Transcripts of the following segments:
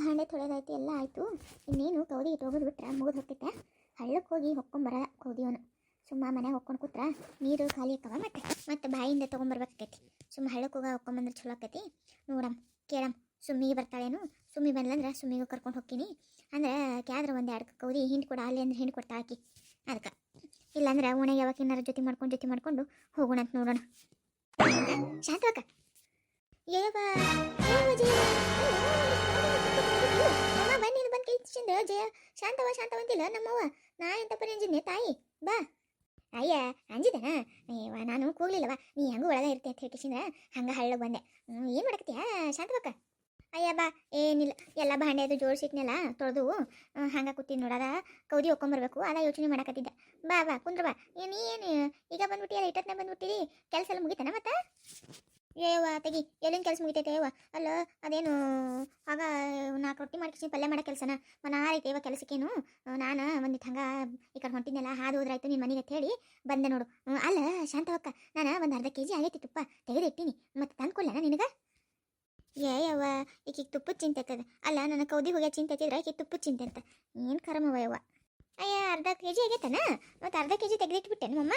ಭಾಂಡೆ ತೊಳೆದಾಯ್ತು, ಎಲ್ಲ ಆಯಿತು. ಇನ್ನೇನು ಕೌದಿ ಇಟ್ಟೋಗೋದು ಬಿಟ್ರೆ ಮುಗಿದು ಹೋಗ್ತೈತೆ. ಹಳ್ಳಕ್ಕೆ ಹೋಗಿ ಹೊಕ್ಕೊಂಬರಲ್ಲ ಕೌದಿಯವನು ಸುಮ್ಮ ಮನೆಗೆ ಹೊಕ್ಕೊಂಡು ಕೂತ್ರ, ನೀರು ಖಾಲಿ ಆಕ್ಕವ ಮತ್ತೆ ಮತ್ತೆ ಬಾಯಿಂದ ತೊಗೊಂಬರ್ಬೇಕಾಕೈತಿ. ಸುಮ್ಮ ಹಳ್ಳಕ್ಕೆ ಹೋಗ ಹೊಕ್ಕೊಂಬಂದ್ರೆ ಚಲೋ ಆಕೈತಿ. ನೋಡಮ್, ಕೇಳಮ್ ಸುಮ್ಮಿಗೆ ಬರ್ತಾಳೇನು? ಸುಮ್ಮಿ ಬಂದ್ಲಂದ್ರೆ ಸುಮ್ಮಿಗೂ ಕರ್ಕೊಂಡು ಹೋಗ್ತೀನಿ. ಅಂದ್ರೆ ಕ್ಯಾದ್ರ ಒಂದು ಎರಡು ಕೌದಿ ಹಿಂಡಿ ಕೊಡ, ಅಲ್ಲಿ ಅಂದ್ರೆ ಹಿಂಡ್ ಕೊಡ್ತಾ ಹಾಕಿ. ಅದಕ್ಕೆ ಇಲ್ಲಾಂದ್ರೆ ಓಣೆ ಯಾವಾಗ ಏನಾರು ಜೊತೆ ಮಾಡ್ಕೊಂಡು ಜೊತೆ ಮಾಡ್ಕೊಂಡು ಹೋಗೋಣ ಅಂತ ನೋಡೋಣ. ಶಾಂತವಕ್ಕ ಏವ ಜಯ ಶಾಂತವ ಶಾಂತವ ಅಂತಿಲ್ಲ ನಮ್ಮವ್ವ. ನಾ ಎಂತ ಪರಿ ತಾಯಿ, ಬಾ. ಅಯ್ಯ, ಅಂಜಿದನ? ನಾನು ಕೂಗ್ಲಿಲ್ಲವ ನೀ ಹೆಂಗೂ ಒಳಗೆ ಇರ್ತಿ ಅಂತ ಹೇಳ್ಕಿಸಿಂದ ಹಂಗೆ ಹಳ್ಳಗೆ ಬಂದೆ. ಏನು ಮಾಡಕತ್ತೀಯ, ಶಾಂತವಕ್ಕ? ಅಯ್ಯ, ಬಾ. ಏನಿಲ್ಲ ಎಲ್ಲ ಭಾಂಡೆ ಅದು ಜೋಡಿಸಿಟ್ನೆಲ್ಲ ತೊಳೆದು ಹಂಗೆ ಕೂತೀನಿ ನೋಡದ ಕೌದಿ ಒಕ್ಕೊಂಬರ್ಬೇಕು, ಅದ ಯೋಚನೆ ಮಾಡಕತ್ತಿದ್ದೆ. ಬಾ ಬಾ, ಕುಂದ್ರ ಬಾ. ನೀ ಏನು, ಈಗ ಬಂದ್ಬಿಟ್ಟಿಯಲ್ಲ ಇಟ್ಟತ್ನೇ ಬಂದ್ಬಿಟ್ಟಿರಿ ಕೆಲಸ ಎಲ್ಲ ಮುಗಿತಾನ ಮತ್ತೆ? ಏವ ತೆಗಿ. ಎಲ್ಲಿನ ಕೆಲಸ ಮುಗಿತೈತೆ ಯವ್ವ ಅಲ್ಲ, ಅದೇನು ಆಗ ನಾಲ್ಕು ರೊಟ್ಟಿ ಮಾಡ್ಕಿಸಿ, ಪಲ್ಯ ಮಾಡೋ ಕೆಲಸನ. ಮನಾರೈತೆ ಇವ ಕೆಲಸಕ್ಕೇನು? ನಾನು ಒಂದಿಟ್ಟು ಹಂಗೆ ಈ ಕಡೆ ಹೊಂಟಿದ್ನಲ್ಲ, ಹಾದು ಹೋದ್ರಾಯ್ತು ನಿನ್ನ ಮನೆಗೆ ಹೇಳಿ ಬಂದೆ ನೋಡು. ಅಲ್ಲ, ಶಾಂತವಕ್ಕ, ನಾನು ಒಂದು ಅರ್ಧ ಕೆ ಜಿ ಆಗೈತಿ ತುಪ್ಪ ತೆಗೆದಿಟ್ಟಿನಿ. ಮತ್ತೆ ತಂದ್ಕೊಲ್ಲನ ನಿನಗೆ? ಏ, ಯವ್ವ, ಈಕಿಗೆ ತುಪ್ಪದ ಚಿಂತೆ ಅಲ್ಲ, ನನ್ನ ಕೌದಿ ಹೋಗ್ಯ ಚಿಂತೆ ಐತಿದ್ರೆ ಈಕೆ ತುಪ್ಪದ ಚಿಂತೆ ಅಂತ. ಏನು ಕರಮವ ಯವ್ವ? ಅಯ್ಯ, ಅರ್ಧ ಕೆ ಜಿ ಆಗೈತನ? ಮತ್ತು ಅರ್ಧ ಕೆ ಜಿ ತೆಗೆದಿಟ್ಬಿಟ್ಟೆ ನಮ್ಮಮ್ಮ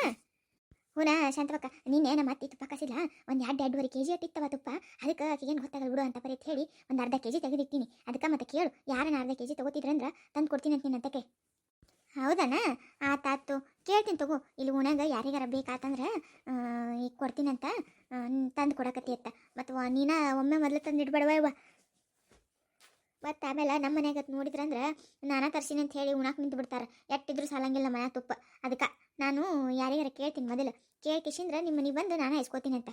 ಹೂನಾ, ಶಾಂತವಕ್ಕ ನೀನೇ ನಮ್ಮ ಅತ್ತಿ ತುಪ್ಪ ಕಸಿಲ್ಲ ಒಂದು ಎರಡು ಎರಡೂವರೆ ಕೆ ಜಿ ಅತ್ತಿತ್ತವ ತುಪ್ಪ. ಅದಕ್ಕೆ ಏನು ಗೊತ್ತಾಗಲ್ಲ ಬಿಡು ಅಂತ ಬರೀ ಹೇಳಿ ಒಂದು ಅರ್ಧ ಕೆ ಜಿ ತೆಗೆದಿಟ್ಟಿನಿ. ಅದಕ್ಕೆ ಮತ್ತೆ ಕೇಳು, ಯಾರನ್ನ ಅರ್ಧ ಕೆ ಜಿ ತಗೋತಿದ್ರಂದ್ರ ತಂದು ಕೊಡ್ತೀನಿ ಅಂತ ನಿನ್ನಂತಕ್ಕೆ ಹೌದನ? ಆತಾತು ಕೇಳ್ತೀನಿ ತಗೋ, ಇಲ್ಲಿ ಉಣಗ ಯಾರಿಗಾರ ಬೇಕಾತಂದ್ರೆ ಈಗ ಕೊಡ್ತೀನಂತ ತಂದು ಕೊಡಕತ್ತಿ ಅತ್ತ. ಮತ್ತು ನೀನ ಒಮ್ಮೆ ಮೊದಲು ತಂದು ಇಡ್ಬೇಡವ ಇವ ಮತ್ತು ಆಮೇಲೆ ನಮ್ಮ ಮನ್ಯಾಗ ನೋಡಿದ್ರಂದ್ರೆ ನಾನಾ ತರ್ಸಿನಿ ಅಂತ ಹೇಳಿ ಉಣಾಕ್ ನಿಂತು ಬಿಡ್ತಾರೆ ಎಟ್ಟಿದ್ರು ಸಾಲಂಗಿಲ್ಲ ಮನೆ ತುಪ್ಪ. ಅದಕ್ಕೆ ನಾನು ಯಾರಿಗಾರ ಕೇಳ್ತೀನಿ ಮೊದಲು. ಕೇಳ್ಕಿಸಿಂದ್ರೆ ನಿಮ್ಮ ಮನೆಗೆ ಬಂದು ನಾನು ಇಸ್ಕೋತೀನಿ ಅಂತ.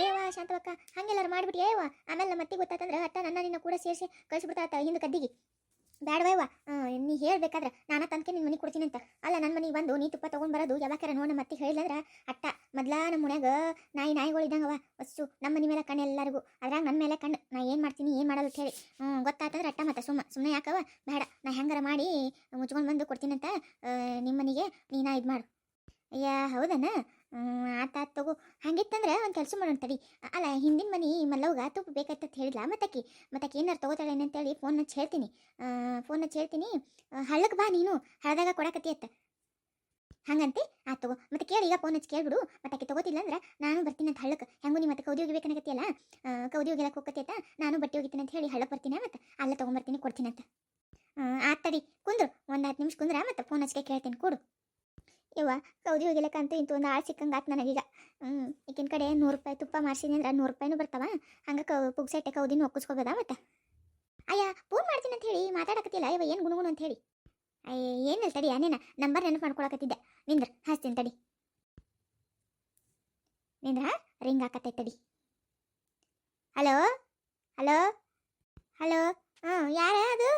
ಏವ ಶಾಂತವಕ್ಕ, ಹಂಗೆಲ್ಲಾರು ಮಾಡ್ಬಿಟ್ಟು ಏವ ಆಮೇಲೆ ಮತ್ತೆ ಗೊತ್ತಾತಂದ್ರೆ ಅಟ್ಟ ನನ್ನ ನಿನ್ನ ಕೂಡ ಸೇರಿಸಿ ಕಳಿಸ್ಬಿಡ್ತಾತ ಹಿಂದೆ ಕದ್ದಿಗೆ. ಬ್ಯಾಡವಯ್ವ ನೀ ಹೇಳ್ಬೇಕಾದ್ರೆ ನಾನು ತಂದ್ಕೆ ನಿನ್ನ ಮನೆಗೆ ಕೊಡ್ತೀನಿ ಅಂತ ಅಲ್ಲ ನನ್ನ ಮನೆಗೆ ಬಂದು ನೀ ತುಪ್ಪ ತೊಗೊಂಡು ಬರೋದು ಯಾವಾಗಾರ ನೋಡ ಮತ್ತೆ ಹೇಳಿದ್ರೆ ಅಟ್ಟ ಮೊದ್ಲ ನಮ್ಮ ಮನ್ಯಾಗ ನಾಯಿ ನಾಯಿಗಳು ಇದ್ದಂಗವ. ಅಷ್ಟು ನಮ್ಮ ಮನೆ ಮೇಲೆ ಕಣ್ಣು ಎಲ್ಲರಿಗೂ. ಅದ್ರಾಗ ನನ್ನ ಮೇಲೆ ಕಣ್ಣು ನಾ ಏನು ಮಾಡ್ತೀನಿ, ಏನು ಮಾಡಲ್ಲ ಹೇಳಿ. ಹ್ಞೂ ಗೊತ್ತಾತಂದ್ರೆ ಅಟ್ಟ ಮತ್ತೆ ಸುಮ್ಮ ಸುಮ್ಮನೆ ಯಾಕವ? ಬೇಡ ನಾ ಹೆಂಗಾರ ಮಾಡಿ ಮುಚ್ಕೊಂಡು ಬಂದು ಕೊಡ್ತೀನಂತ ನಿಮ್ಮ ಮನೆಗೆ ನೀನ ಇದು ಮಾಡು. ಅಯ್ಯ, ಹೌದನ? ಆತ ತಗೋ. ಹಂಗಿತ್ತಂದ್ರೆ ಒಂದು ಕೆಲಸ ಮಾಡೋಣ ತಡಿ. ಅಲ್ಲ, ಹಿಂದಿನ ಮನೆ ಮಲ್ಲವ್ಗ ತುಪ್ಪ ಬೇಕಂತ ಹೇಳಿದ್ಲ ಮತ್ತಕ್ಕಿ? ಮತ್ತಕ್ಕೆ ಏನಾರು ತಗೋತಾಳೆ ಅಂತೇಳಿ ಫೋನ್ ಹಚ್ಚಿ ಹೇಳ್ತೀನಿ. ಫೋನ್ ಹಚ್ಚಿ ಹೇಳ್ತೀನಿ. ಹಳ್ಳಕ್ಕೆ ಬಾ ನೀನು. ಹಳದಾಗ ಕೊಡಕತ್ತಿ ಅತ್ತ. ಹಂಗಂತೆ? ಆ ತಗೋ. ಮತ್ತೆ ಕೇಳಿ, ಈಗ ಫೋನ್ ಹಚ್ಚಿ ಕೇಳ್ಬಿಡು. ಮತ್ತಕ್ಕೆ ತಗೋತಿಲ್ಲ ಅಂದ್ರೆ ನಾನು ಬರ್ತೀನಿ ಅಂತ ಹಳ್ಳಕ್ಕೆ ಹೆಂಗು ನೀ ಮತ್ತೆ ಕೌದಿ ಹೋಗಿಬೇಕನ್ನಕತ್ತಿಯಲ್ಲ ಕೌದಿ ಹೋಗಿಲಕ್ಕೆ ಅಂತ ನಾನು ಬಟ್ಟೆ ಹೋಗಿತೀನಿ ಅಂತ ಹೇಳಿ ಹಳ್ಳಕ್ಕೆ ಬರ್ತೀನಿ ಮತ್ತೆ ಅಲ್ಲ ತೊಗೊಂಬರ್ತೀನಿ, ಕೊಡ್ತೀನಿ ಅಂತ ಆತಡಿ ಕುಂದ್ರು. ಒಂದು ಹತ್ತು ನಿಮಿಷ ಕುಂದ್ರ ಮತ್ತೆ ಫೋನ್ ಹಚ್ಚಿಗೆ ಕೇಳ್ತೀನಿ, ಕೊಡು. ಯವ್ವ ಕೌದಿ ಹೋಗಿಲಕ್ಕಂತೂ ಇಂತು ಒಂದು ಆಳು ಸಿಕ್ಕಂಗೆ ಆತು ನನಗೀಗ. ಹ್ಞೂ ಈಗಿನ ಕಡೆ ನೂರು ರೂಪಾಯಿ ತುಪ್ಪ ಮಾಡ್ಸಿನಿ ಅಂದ್ರೆ ನೂರು ರೂಪಾಯಿನೂ ಬರ್ತಾವ. ಹಂಗೆ ಕೌ ಪುಗ್ಸೆಟ್ಟೆ ಕೌದಿನೂ ಒಕ್ಕಿಸ್ಕೋಬೋದಾ ಮತ್ತೆ? ಅಯ್ಯ ಫೋನ್ ಮಾಡ್ತೀನಿ ಅಂತ ಹೇಳಿ ಮಾತಾಡಕತ್ತಿಲ್ಲ. ಇವ ಏನು ಗುಣಗುಣ ಅಂತ ಹೇಳಿ. ಅಯ್ಯ ಏನಿಲ್ಲ ತಡಿ ಅನೇನ ನಂಬರ್ ನೆನಪು ಮಾಡ್ಕೊಳಕತ್ತಿದ್ದೆ. ನಿಂದ್ರ ಹಾಸ್ತೀನಿ ತಡಿ. ನಿಂದ್ರ ರಿಂಗ್ ಹಾಕತ್ತೈತೆ ತಡಿ. ಹಲೋ ಹಲೋ ಹಲೋ ಹ್ಞೂ ಯಾರ ಅದು?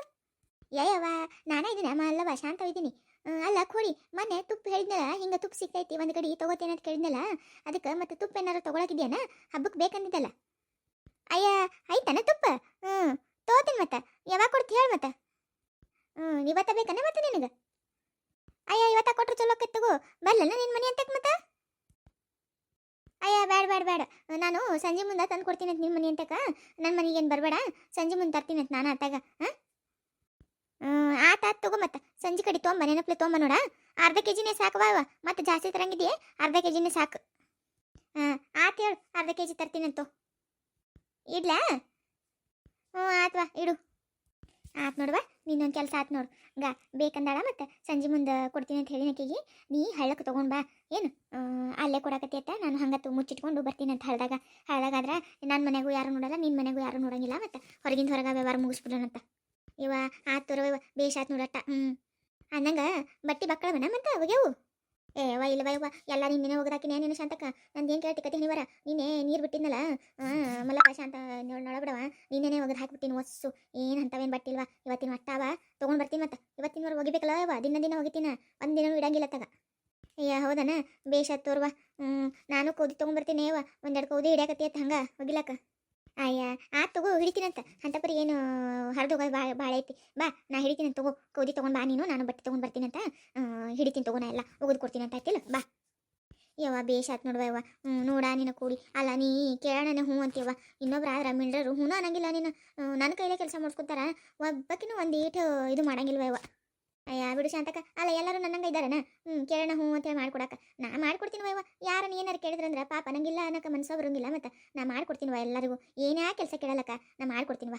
ಏಯವ್ವ ನಾನೇ ಇದ್ದೀನಿ ಅಮ್ಮ ಅಲ್ಲವ, ಶಾಂತ ಇದ್ದೀನಿ ಅಲ್ಲ ಕೊಡಿ ಮೊನ್ನೆ ತುಪ್ಪ ಹೇಳಿದ್ನಲ್ಲ, ಹಿಂಗೆ ತುಪ್ಪ ಸಿಗ್ತೈತಿ, ಒಂದು ಕಡೆ ತೊಗೋತೇನೆ ಅಂತ ಕೇಳಿದ್ನಲ್ಲ, ಅದಕ್ಕೆ ಮತ್ತೆ ತುಪ್ಪ ಏನಾರು ತೊಗೊಳಕಿದ್ಯಾನ? ಹಬ್ಬಕ್ಕೆ ಬೇಕಂದಿದ್ದಲ್ಲ. ಅಯ್ಯ, ಆಯ್ತಾನ ತುಪ್ಪ? ಹ್ಞೂ ತೊಗೋತೀನಿ ಮತ್ತೆ, ಯಾವಾಗ ಕೊಡ್ತಿ ಹೇಳಿ ಮತ್ತೆ. ಹ್ಞೂ ಇವತ್ತ ಬೇಕನ ಮತ್ತೆ ನಿನಗೆ? ಅಯ್ಯ, ಇವತ್ತ ಕೊಟ್ರೆ ಚಲೋ ತಗೋ ಬಲ್ಲಲ್ಲ ನಿನ್ನ ಮನೆ ಅಂತಕ್ಕೆ ಮತ್ತೆ? ಅಯ್ಯ ಬೇಡ ಬೇಡ ಬೇಡ ನಾನು ಸಂಜೆ ಮುಂದೆ ತಂದು ಕೊಡ್ತೀನಿ ಅಂತ ನಿನ್ನ ಮನೆ ಅಂತಕ ನನ್ನ ಮನೆಗೆ ಏನು ಬರಬೇಡ, ಸಂಜೆ ಮುಂದೆ ತರ್ತೀನಿ ಅಂತ ನಾನು ಅತ್ತಾಗ ಹಾಂ? ಆತ್ ತಗೋ ಮತ್ತೆ. ಸಂಜೆ ಕಡೆ ತೊಗೊಂಬ ನೆನಪ್ಲೆ ತೊಗೊಂಬ ನೋಡ. ಅರ್ಧ ಕೆ ಜಿನೇ ಸಾಕು ಬಾವ ಮತ್ತೆ ಜಾಸ್ತಿ ತರಂಗಿದೆಯೇ? ಅರ್ಧ ಕೆ ಜಿನೇ ಸಾಕು. ಹಾಂ, ಆತ ಹೇಳು. ಅರ್ಧ ಕೆ ಜಿ ತರ್ತೀನಂತೋ ಇಡ್ಲಾ? ಹ್ಞೂ ಆತ್ವಾ ಇಡು. ಆತ್ ನೋಡುವ ನಿನ್ನೊಂದು ಕೆಲಸ ಆತ್ ನೋಡು. ಗಾ, ಬೇಕಂದಾಳ ಮತ್ತು ಸಂಜೆ ಮುಂದೆ ಕೊಡ್ತೀನಿ ಅಂತ ಹೇಳಿನ ಕೆಗಿ ನೀ ಹಳ್ಳಕ್ಕೆ ತೊಗೊಂಡು ಬಾ. ಏನು? ಅಲ್ಲೇ ಕೊಡಕತ್ತಿ ಅತ್ತ ನಾನು ಹಂಗತ್ತು ಮುಚ್ಚಿಟ್ಕೊಂಡು ಬರ್ತೀನಿ ಅಂತ ಹಳ್ದಾಗ. ಹಳ್ದಾಗಾದ್ರೆ ನನ್ನ ಮನೆಗೂ ಯಾರು ನೋಡಲ್ಲ ನಿನ್ನ ಮನೆಗೂ ಯಾರು ನೋಡಂಗಿಲ್ಲ ಮತ್ತೆ ಹೊರಗಿಂದ ಹೊರಗೆ ವ್ಯವಹಾರ ಮುಗಿಸ್ಬಿಡೋಣಂತ. ಇವ, ಆತ್ ಇವ, ಬೇಷ್ ಆತ್ ನೋಡಟ್ಟ ಹ್ಞೂ ಅನ್ನಂಗ ಬಟ್ಟಿ ಬಕ್ಕಳವನ ಮತ್ತೆ ಒಗ್ಯವು ಏ ವಾ ಇಲ್ಲವ ಇವ ಎಲ್ಲ ನಿನ್ನೆ ಒಗದಾಕಿನೇ ನೀನು ಶಾಂತಕ್ಕ. ನಂದೇನು ಕೇಳ್ತಿ ಕತೆ ಹೇಳಿವರ ನೀನೇ ನೀರು ಬಿಟ್ಟಿದ್ನಲ್ಲ? ಮಲ್ಲಪ್ಪ ಶಾಂತ ನೋಡಬಿಡವ ಬಿಡವ ನೀನೇನೇ ಒಗದು ಹಾಕ್ಬಿಟ್ಟಿನಿ ಒಸ್ಸು. ಏನು ಅಂತವೇನು ಬಟ್ಟಿಲ್ವಾ ಇವತ್ತಿನ ಅಟ್ಟಾವ ತೊಗೊಂಡು ಬರ್ತೀನಿ ಮತ್ತೆ. ಇವತ್ತಿನವರೆಗೆ ಒಗಿಬೇಕಲ್ಲ ಇವ ದಿನ ದಿನ ಒಗಿತೀನ? ಒಂದು ದಿನ ಇಡಂಗಿಲ್ಲ ತಗ. ಅಯ್ಯ ಹೌದನ? ಬೇಷ್ ತೋರ್ವ. ನಾನು ಕೋದಿ ತೊಗೊಂಡ್ಬರ್ತೀನಿ ಇವ ಒಂದೆರಡು ಕೋದಿ ಹಿಡಿಯಾಕತ್ತಿ ಹಂಗೆ? ಒಗಿಲಕ್ಕ? ಅಯ್ಯ, ಆ ತಗೋ ಹಿಡಿತೀನಂತ ಅಂತಪರಿ ಏನು, ಹರಿದು ಭಾಳ ಭಾಳ ಐತಿ. ಬಾ, ನಾ ಹಿಡಿತೀನಿ ತಗೋ ಕೋದಿ ತೊಗೊಂಡು ಬಾ ನೀನು, ನಾನು ಬಟ್ಟೆ ತೊಗೊಂಡು ಬರ್ತೀನಂತ ಹಿಡಿತೀನಿ ತಗೋ ನಾ ಎಲ್ಲ, ಒಗದು ಕೊಡ್ತೀನಂತ ಆಯ್ತಿಲ್ಲ, ಬಾ. ಯವ್ವ, ಬೇಷ್ ಆತ್ ನೋಡುವ ಯವ್ವ. ನೋಡ ನಿನ್ನ ಕೂಡಿ. ಅಲ್ಲ, ನೀ ಕೇಳೋಣ ಹ್ಞೂ ಅಂತೀವ ಇನ್ನೊಬ್ರು ಆದ್ರೆ ಮಿಂಡ್ರರು ಹ್ಞೂ ಅನ್ನಂಗಿಲ್ಲ ನೀನು. ನನ್ನ ಕೈಲೇ ಕೆಲಸ ಮಾಡ್ಕೊತಾರ ಒಬ್ಬಕಿನೂ ಒಂದು ಏಟು ಇದು ಮಾಡಂಗಿಲ್ವ ಯವ್ವ. ಅಯ್ಯ, ಬಿಡು ಶಾಂತಕ ಅಲ್ಲ, ಎಲ್ಲರೂ ನನ್ನಂಗೆ ಇದ್ದಾರನ? ಹ್ಞೂ ಕೇಳೋಣ ಹ್ಞೂ ಅಂತೇಳಿ ಮಾಡ್ಕೊಡಕ ನಾ ಮಾಡ್ಕೊಡ್ತೀನಿ ವಯ್ಯವ ಯಾರನ್ನ ಏನಾರು ಕೇಳಿದ್ರಂದ್ರೆ ಪಾಪ ನಂಗಿಲ್ಲ ಅನ್ನಕ್ಕೆ ಮನ್ಸೋ ಬರಂಗಿಲ್ಲ ಮತ್ತೆ. ನಾ ಮಾಡ್ಕೊಡ್ತೀನಿವ ಎಲ್ಲರಿಗೂ. ಏನೇ ಕೆಲಸ ಕೇಳಲಕ್ಕ, ನಾ ಮಾಡ್ಕೊಡ್ತೀನಿವ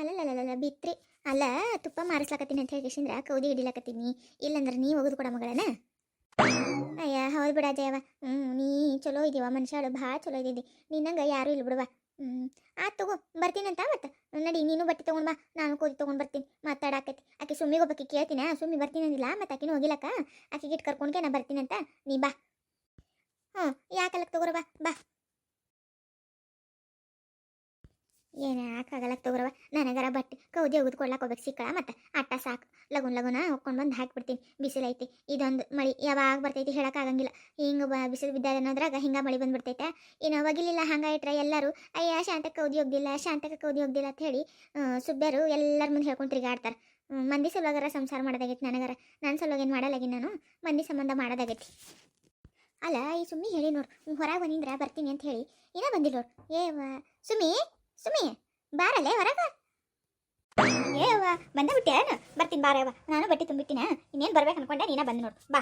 ಅಲ್ಲಲ್ಲಲ್ಲ ಬಿತ್ರಿ. ಅಲ್ಲ, ತುಪ್ಪ ಮಾರಿಸ್ಲಕತ್ತೀನಿ ಅಂತ ಹೇಳಿ ಕೌದಿ ಹಿಡಿಲಕತ್ತೀನಿ. ಇಲ್ಲಂದ್ರೆ ನೀ ಒಗದು ಕೊಡ ಮಗಳನ ಅಯ್ಯ, ಹೌದು ಬಿಡ ಅಜಯವ ಹ್ಞೂ ನೀ ಚಲೋ ಇದೀವ ಮನುಷ್ಯಳು ಭಾಳ ಚಲೋ ಇದ್ದಿದ್ದಿ ನಿನ್ನಂಗೆ ಯಾರೂ ಇಲ್ಲ ಬಿಡುವ ಹ್ಞೂ ಆತು ತಗೋ, ಬರ್ತೀನಂತ ಮತ್ತೆ. ನಡಿ, ನೀನು ಬಟ್ಟೆ ತಗೊಂಡು ಬಾ, ನಾನು ಕೂದಿ ತೊಗೊಂಡು ಬರ್ತೀನಿ. ಸುಮ್ಮಿಗೆ ಒಬ್ಬಕ್ಕೆ ಕೇಳ್ತೀನ ಸುಮ್ಮಿ ಬರ್ತೀನಿ ಅಂದಿಲ್ಲ ಮತ್ತೆ ಆಕಿನೂ ಹೋಗಿಲ್ಲಕ್ಕ? ಆಕೆ ಗಿಟ್ ಕರ್ಕೊಂಡ್ಕೆ ನಾ ಬರ್ತೀನಂತ, ನೀ ಬಾ. ಹ್ಞೂ ಯಾಕಲಕ್ ತಗೋರ ಬಾ ಬಾ. ಏನು ಹಾಕಾಗಲ್ಲಕ್ಕೆ ತಗೋರವ ನನಗರ ಬಟ್ಟೆ, ಕೌದಿ ಒಗದು ಕೊಡ್ಲಾಕ್ ಹೋಗ್ಬೇಕು ಸಿಕ್ಕಳ ಮತ್ತೆ? ಅಟ್ಟ ಸಾಕು, ಲಗುನ್ ಲಗುನ ಹೊಕ್ಕೊಂಡು ಬಂದು ಹಾಕ್ಬಿಡ್ತೀನಿ ಬಿಸಿಲೈತಿ ಇದೊಂದು ಮಳಿ ಯಾವಾಗ ಬರ್ತೈತಿ ಹೇಳೋಕ್ಕಾಗಂಗಿಲ್ಲ ಹಿಂಗೆ ಬ, ಬಿಸಿಲು ಬಿದ್ದ ಅನ್ನೋದ್ರಾಗ ಹಿಂಗೆ ಮಳಿ ಬಂದ್ಬಿಡ್ತೈತೆ. ಇನ್ನು ಒಗಿಲಿಲ್ಲ ಹಂಗೆ ಇಟ್ರೆ ಎಲ್ಲರೂ, ಅಯ್ಯ ಶಾಂತಕ್ಕೆ ಕೌದಿ ಹೋಗ್ದಿಲ್ಲ ಶಾಂತಕ್ಕೆ ಕೌದಿ ಹೋಗ್ದಿಲ್ಲ ಅಂತ ಹೇಳಿ ಸುಬ್ಬ್ಯಾರು ಸುಬ್ಬ್ಯರು ಎಲ್ಲರ ಮುಂದೆ ಹೇಳ್ಕೊಂಡು ತಿರುಗಾಡ್ತಾರೆ. ಮಂದಿ ಸಲುವಾಗರ ಸಂಸಾರ ಮಾಡೋದಾಗೈತಿ ನನಗರ. ನನ್ನ ಸಲುವಾಗಿ ಏನು ಮಾಡಲಾಗಿ ನಾನು? ಮಂದಿ ಸಂಬಂಧ ಮಾಡೋದಾಗೈತಿ. ಅಲ್ಲ, ಈ ಸುಮ್ಮಿ ಹೇಳಿ ನೋಡು. ಹೊರಗೆ ಬಂದಿಂದ್ರ ಬರ್ತೀನಿ ಅಂತ ಹೇಳಿ. ಏನೋ ಬಂದಿಲ್ಲ ನೋಡು. ಏವ ಸುಮ್ಮಿ ಸುಮ್ಮಿ ಬಾರಲ್ಲೇ ಹೊರಗ? ಏವ ಬಂದ ಬಿಟ್ಟೇನು ಬರ್ತೀನಿ ಬಾರವ ನಾನು ಬಟ್ಟೆ ತುಂಬಿಟ್ಟಿನ? ಇನ್ನೇನು ಬರ್ಬೇಕು ಅನ್ಕೊಂಡೆ, ನೀನ ಬಂದು ನೋಡು. ಬಾ.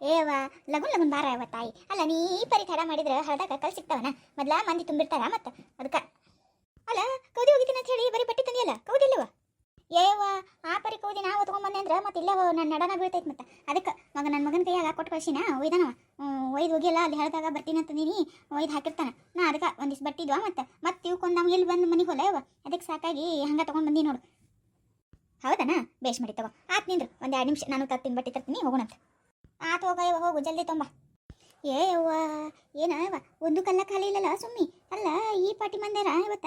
ಏವ ಲಗುನ್ ಲಗುನ್ ಬಾರವ್ವ ತಾಯಿ. ಅಲ್ಲ, ನೀ ಪರಿ ತಡ ಮಾಡಿದ್ರೆ ಹಳದಾಗ ಕಲ್ ಸಿಗ್ತಾವನ? ಮೊದ್ಲ ಮಂದಿ ತುಂಬಿರ್ತಾರ ಮತ್ತೆ? ಅದಕ್ಕೆ ಅಲ್ಲ, ಕೌದಿ ಹೋಗಿದ್ದೀನಿ ಅಂತ ಹೇಳಿ ಬರೀ ಬಟ್ಟೆ ತಂದಿಯಲ್ಲ ಕೌದಿ ಇಲ್ಲವ ಏವ, ಆ ಪರಿ ಕೌದಿ ನಾವು ತೊಗೊಂಬಂದೆ ಅಂದ್ರೆ ಮತ್ತೆ ಇಲ್ಲೇ ನನ್ನ ನಡನ ಬೀಳ್ತೈತೆ ಮತ್ತೆ. ಅದಕ್ಕೆ, ಮಗ ನನ್ನ ಮಗನ ಕೈಯಾಗ ಕೊಟ್ಟು ಕಳ್ಸಿನ, ಒಯ್ದಾನವ. ಒಯ್ದು ಹೋಗಿಲ್ಲ ಅಲ್ಲಿ ಹೇಳಿದಾಗ ಬರ್ತೀನಿ ಅಂತ ನೀನಿ ಒಯ್ದು ಹಾಕಿರ್ತಾನ. ನಾ ಅದಕ್ಕೆ ಒಂದಿಷ್ಟು ಬಟ್ಟಿದ್ವಾ ಮತ್ತೆ. ಮತ್ತೆ ಇವ್ಕೊಂಡು ನಾವು ಇಲ್ಲಿ ಬಂದು ಮನೆಗೆ ಹೋಲ ಅದಕ್ಕೆ ಸಾಕಾಗಿ ಹಂಗೆ ತೊಗೊಂಡು ಬಂದಿ ನೋಡು. ಹೌದನಾ? ಬೇಷ್ ಮಾಡಿ ತಗೋ. ಆತ್ ನಿಂದ್ರು. ಒಂದು ಎರಡು ನಿಮಿಷ. ನಾನು ತರ್ತೀನಿ, ಬಟ್ಟೆ ತರ್ತೀನಿ ಹೋಗೋಣಂತ ಆತು ಹೋಗ ಯವ್ವ ಹೋಗು, ಜಲ್ದಿ ತೊಂಬ. ಏ ಏನ ಒಂದು ಕಲ್ಲ ಖಾಲಿ ಇಲ್ಲಲ್ಲ ಸುಮ್ಮಿ. ಅಲ್ಲ, ಈ ಪಾಟಿ ಮಂದಿರ ಇವತ್ತ?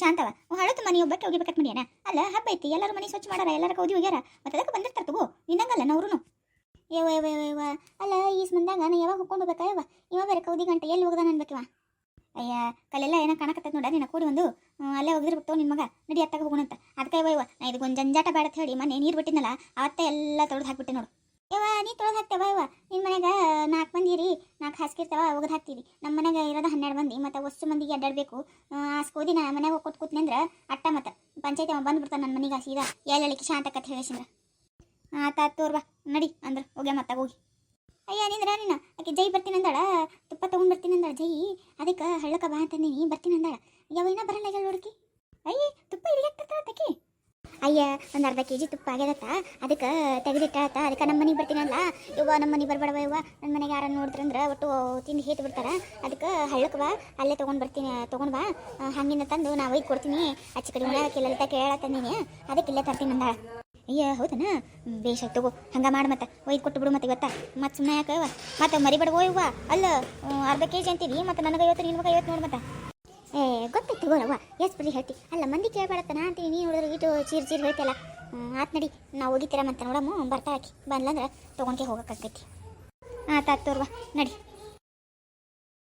ಶಾಂತವ ಹಳತು ಮನೆ ಒಬ್ಬಟ್ಟು ಹೋಗಿಬೇಕತ್ ಮನಿಯನ ಅಲ್ಲ, ಹಬ್ಬ ಐತಿ, ಎಲ್ಲರೂ ಮನೆ ಸ್ವಚ್ಛ ಮಾಡಾರ, ಎಲ್ಲರ ಕೌದಿ ಹೋಗ್ಯಾರ ಮತ್ತೆ ಅದಕ್ಕೆ ಬಂದಿರ್ತಾರ ತಗೋ ನಿನ್ನಂಗಲ್ಲ ನವ್ರು ಏವ ಏವ ಏವ ಅಲ್ಲ ಈಸ್ ಸ್ಮಂದಾಗ ನಾ ಯಾವಾಗ ಹೋಗ್ಕೊಂಡು ಹೋಗ್ಬೇಕಾ, ಯವ್ವ? ಇವ ಬೇರೆ ಕೌದಿ ಗಂಟೆ ಎಲ್ಲಿ ಹೋಗದ ಅನ್ಬೇಕಿವ ಅಯ್ಯ ಕಲೆಲ್ಲ ಏನೋ ಕಾಣಕತ್ತೈತೆ ನೋಡ, ನಿನ್ನ ಕೂಡಿ ಒಂದು. ಅಲ್ಲೇ ಹೋಗಿರ್ಬೇಕು ನಿನ್ನ ಮಗ, ನಡಿ ಅತ್ತಾಗ ಹೋಗೋಣಂತ ಅದಕ್ಕೆ ಯವ್ವ ನಾ ಇದಕ್ಕೊಂದು ಜಂಜಾಟ ಬೇಡ ಅಂತ ಹೇಳಿ, ಮನೆ ನೀರು ಬಿಟ್ಟಿದ್ನಲ್ಲ ಅವತ್ತೆ ಎಲ್ಲ ತೊಳೆದು ಹಾಕ್ಬಿಟ್ಟೆ ನೋಡು. ಯವ ನೀ ತೊಳೆದು ಹಾಕ್ತೇವ, ಯವ್ವ? ಹಾಸಿಗಿರ್ತಾವ, ಒಗದು ಹಾಕ್ತೀವಿ. ನಮ್ಮ ಮನೆಗೆ ಇರೋದು ಹನ್ನೆರಡು ಮಂದಿ, ಮತ್ತು ಒಷ್ಟು ಮಂದಿಗೆ ಅಡ್ಡಾಡಬೇಕು. ಆ ಸ್ಕೋದಿ ನಾ ಮನೆಗೆ ಹೋಗಿ ಕೊಟ್ಟು ಕೂತ್ನಿ ಅಂದ್ರೆ ಅಟ್ಟ ಮತ್ತು. ಪಂಚಾಯತಿ ಅವ ಬಂದ್ಬಿಡ್ತಾನೆ ನನ್ನ ಮನೆಗೆ ಸೀದಾ. ಎಲ್ಲಳಿಕೆ ಶಾಂತ ಕತೆ ಹೇಳಿಸಿದ್ರ ಆತ ತೋರ್ ಬಾ ನಡಿ ಅಂದ್ರೆ ಹೋಗ್ಯ ಮತ್ತೆ ಹೋಗಿ. ಅಯ್ಯ, ನಿಂದ್ರ ನೀನು? ಆಕೆ ಜೈ ಬರ್ತೀನಿ ಅಂದಾಳ? ತುಪ್ಪ ತೊಗೊಂಡು ಬರ್ತೀನಿ ಅಂದಾಳ ಜೈ? ಅದಕ್ಕೆ ಹಳ್ಳಕ ಬಾ ಅಂತಂದೀನಿ ಬರ್ತೀನಿ ಅಂದಾಳ. ಯಾವ ಇನ್ನ ಬರಲ್ಲ ಹೇಳಿ ಹುಡುಕಿ. ಅಯ್ಯ, ತುಪ್ಪ ಇಲ್ಲಿ ಹಾಕ್ತಾರ ತಕಿ ಅಯ್ಯ, ಒಂದು ಅರ್ಧ ಕೆ ಜಿ ತುಪ್ಪ ಆಗ್ಯದತ್ತ, ಅದಕ್ಕೆ ತೆಗೆದಿಟ್ಟಾಳತ್ತ, ಅದಕ್ಕೆ ನಮ್ಮ ಮನೆಗೆ ಬರ್ತೀನಲ್ಲ ಇವ್ವ ನಮ್ಮ ಮನೆಗೆ ಬರ್ಬೇಡವ ಇವ್ವ ನನ್ನ ಮನೆಗೆ ಯಾರನ್ನ ನೋಡಿದ್ರಂದ್ರೆ ಒಟ್ಟು ತಿಂದು ಹೇತ್ ಬಿಡ್ತಾರೆ, ಅದಕ್ಕೆ ಹಳ್ಳಕ್ಕೆ ಬಾ, ಅಲ್ಲೇ ತೊಗೊಂಡು ಬರ್ತೀನಿ, ತೊಗೊಂಡು ಬಾ ಹಂಗಿಂದ ತಂದು ನಾ ಒಯ್ದು ಕೊಡ್ತೀನಿ, ಅಚ್ಚ ಕಡೆ ಉಣಕ್ಕೆ ಲಲಿತ ಕೇಳ ತಂದೀನಿ ಅದಕ್ಕೆ ಇಲ್ಲೇ ತರ್ತೀನಿ ಅಂದ ಅಯ್ಯ, ಹೌದನ? ಬೇಷ್ ತಗೋ, ಹಂಗ ಮಾಡಿ ಮತ್ತೆ, ಒಯ್ದು ಕೊಟ್ಟು ಬಿಡು ಮತ್ತೆ ಇವತ್ತ, ಮತ್ತೆ ಸುಮ್ಮನೆ ಯಾಕೆ ಮತ್ತೆ ಮರಿಬೇಡವೋ ಇವ್ವ ಅಲ್ಲ ಅರ್ಧ ಕೆ ಜಿ ಅಂತೀವಿ ಮತ್ತೆ ನನಗೆ ಐವತ್ತು ನಿನ್ನ ಮಗ ಐವತ್ತು ನೋಡಿ ಮತ್ತೆ. ಏ ಗೊತ್ತಾಯ್ತು ತಗೋರವ್ವ ಎಸ್ ಬರೀ ಹೇಳ್ತಿ. ಅಲ್ಲ ಮಂದಿ ಕೇಳ್ಬೇಡತ್ತ ನಾ ಅಂತೀನಿ. ನೀನು ನೋಡಿದ್ರೆ ಇಟ್ಟು ಚೀರ್ ಚೀರ್ ಹೇಳ್ತಿಯಲ್ಲ. ಹ್ಮ್, ಆತ್ ನಡಿ. ನಾವು ಹೋಗಿತ್ತೀರ ಮತ್ತೆ ನೋಡಮ್ಮ ಬರ್ತಾ ಹಾಕಿ. ಬಂದ್ಲಂದ್ರೆ ತೊಗೊಂಡೇ ಹೋಗಕ್ಕಾಕೈತಿ ಆತ ಆತ್ ತೋರ್ವ. ನಡಿ.